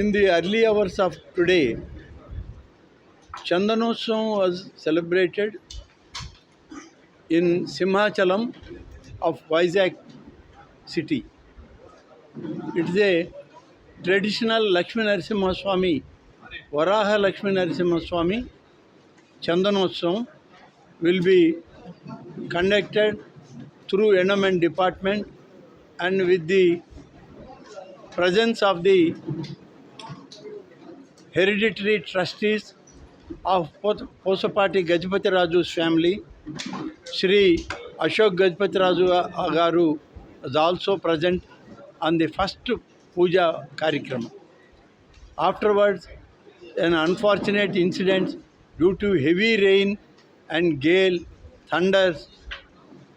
In the early hours of today, Chandanotsavam was celebrated in Simhachalam of Vizag city. It is a traditional Lakshmi Narasimha Swami, Varaha Lakshmi Narasimha Swami Chandanotsavam will be conducted through Endowment Department and with the presence of the hereditary trustees of Pos- Posapati Gajapati Raju's family, Sri Ashok Gajapati Raju Agaru is also present on the first puja karikrama. Afterwards, an unfortunate incident due to heavy rain and gale, thunders,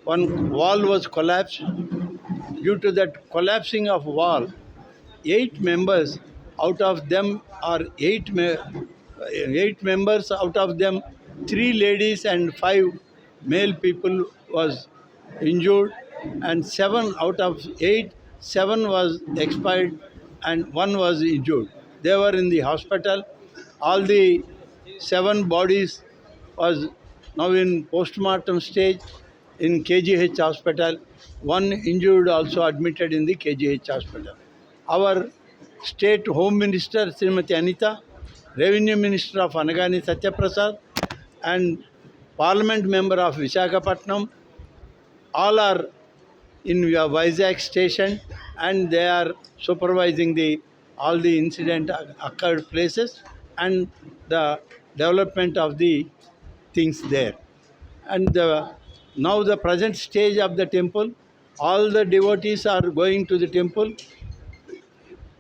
one wall was collapsed. Due to that collapsing of wall, eight members out of them are eight me- eight members out of them three ladies and five male people was injured and seven out of eight seven was expired and one was injured. They were in the hospital. All the seven bodies was now in postmortem stage in kgh hospital. One injured also admitted in the kgh hospital. Our state home minister Srimati Anita, revenue minister of Anagani Satyaprasad, and parliament member of Visakhapatnam, all are in Vizag station and they are supervising the all the incident occurred places and the development of the things there. And the, now the present stage of the temple, all the devotees are going to the temple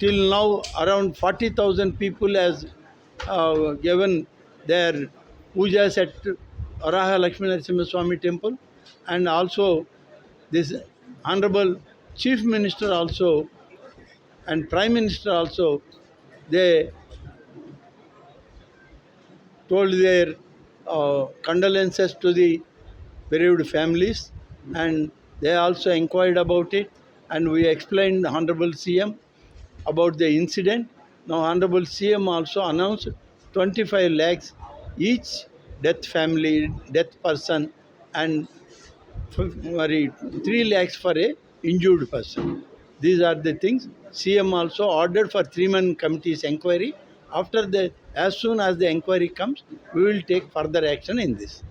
till now around 40,000 people has uh, given their pujas at Araha Lakshmi Narasimha Swami temple. And also this honorable chief minister also and prime minister also they told their uh, condolences to the bereaved families. And they also inquired about it. And we explained the honorable cm about the incident. Now, Honorable CM also announced 25 lakhs each death family, death person, and sorry, 3 lakhs for a injured person. These are the things. CM also ordered for three-man committee's inquiry. After the, as soon as the inquiry comes, we will take further action in this.